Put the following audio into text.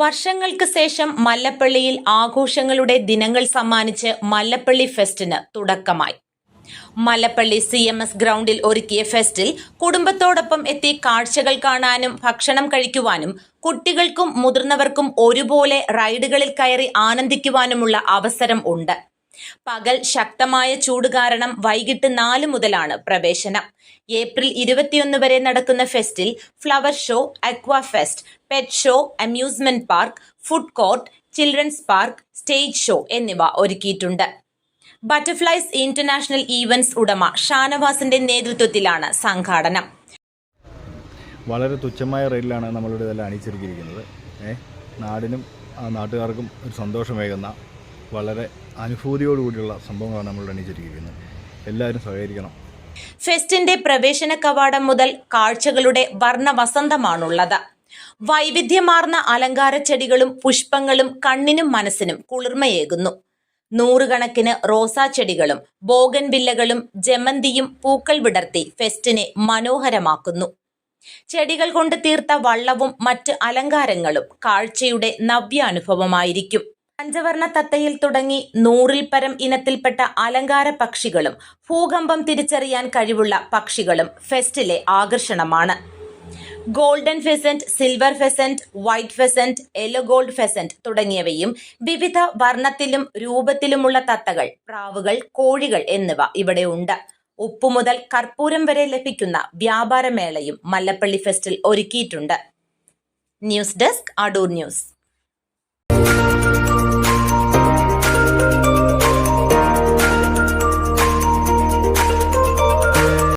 വർഷങ്ങൾക്ക് ശേഷം മല്ലപ്പള്ളിയിൽ ആഘോഷങ്ങളുടെ ദിനങ്ങൾ സമ്മാനിച്ച് മല്ലപ്പള്ളി ഫെസ്റ്റിന് തുടക്കമായി. മല്ലപ്പള്ളി സി എം എസ് ഗ്രൗണ്ടിൽ ഒരുക്കിയ ഫെസ്റ്റിൽ കുടുംബത്തോടൊപ്പം എത്തി കാഴ്ചകൾ കാണാനും ഭക്ഷണം കഴിക്കുവാനും കുട്ടികൾക്കും മുതിർന്നവർക്കും ഒരുപോലെ റൈഡുകളിൽ കയറി ആനന്ദിക്കുവാനുമുള്ള അവസരം ഉണ്ട്. പകൽ ശക്തമായ ചൂട് കാരണം വൈകിട്ട് നാല് മുതലാണ് പ്രവേശനം. ഏപ്രിൽ ഇരുപത്തിയൊന്ന് വരെ നടക്കുന്ന ഫെസ്റ്റിൽ flower show aqua fest pet show amusement park food court children's park stage show എന്നിവ ഒരുക്കിയിട്ടുണ്ട്. ബട്ടർഫ്ലൈസ് ഇന്റർനാഷണൽ ഈവന്റ്സ് ഉടമ ഷാനവാസിന്റെ നേതൃത്വത്തിലാണ് സംഘാടനം. വളരെ തുച്ഛമായ റേറ്റിലാണ് നമ്മളിവിടെ ഇതെല്ലാം അണിച്ചിരിക്കുന്നത് നാടിനും നാട്ടുകാർക്കും ഒരു സന്തോഷമേകുന്ന വളരെ അനുഭൂതിയോടുകൂടിയുള്ള സംഭവങ്ങളാണ് നമ്മൾ അണിയിച്ചിരിക്കുന്നത് എല്ലാവരും സഹകരിക്കണം. ഫെസ്റ്റിന്റെ പ്രവേശന കവാടം മുതൽ കാഴ്ചകളുടെ വർണ വസന്തമാണുള്ളത് വൈവിധ്യമാർന്ന അലങ്കാര ചെടികളും പുഷ്പങ്ങളും കണ്ണിനും മനസ്സിനും കുളിർമയേകുന്നു. നൂറുകണക്കിന് റോസാ ചെടികളും ബോഗൻ വില്ലകളും ജമന്തിയും പൂക്കൾ വിടർത്തി ഫെസ്റ്റിനെ മനോഹരമാക്കുന്നു. ചെടികൾ കൊണ്ട് തീർത്ത വള്ളവും മറ്റ് അലങ്കാരങ്ങളും കാഴ്ചയുടെ നവ്യാനുഭവമായിരിക്കും. പഞ്ചവർണ തത്തയിൽ തുടങ്ങി നൂറിൽ പരം ഇനത്തിൽപ്പെട്ട അലങ്കാര പക്ഷികളും ഭൂകമ്പം തിരിച്ചറിയാൻ കഴിവുള്ള പക്ഷികളും ഫെസ്റ്റിലെ ആകർഷണമാണ്. Golden pheasant silver pheasant white pheasant yellow gold pheasant തുടങ്ങിയവയും വിവിധ വർണത്തിലും രൂപത്തിലുമുള്ള തത്തകൾ പ്രാവുകൾ കോഴികൾ എന്നിവ ഇവിടെ ഉണ്ട്. ഉപ്പു മുതൽ കർപ്പൂരം വരെ ലഭിക്കുന്ന വ്യാപാരമേളയും മല്ലപ്പള്ളി ഫെസ്റ്റിൽ ഒരുക്കിയിട്ടുണ്ട്. News desk Adoor news.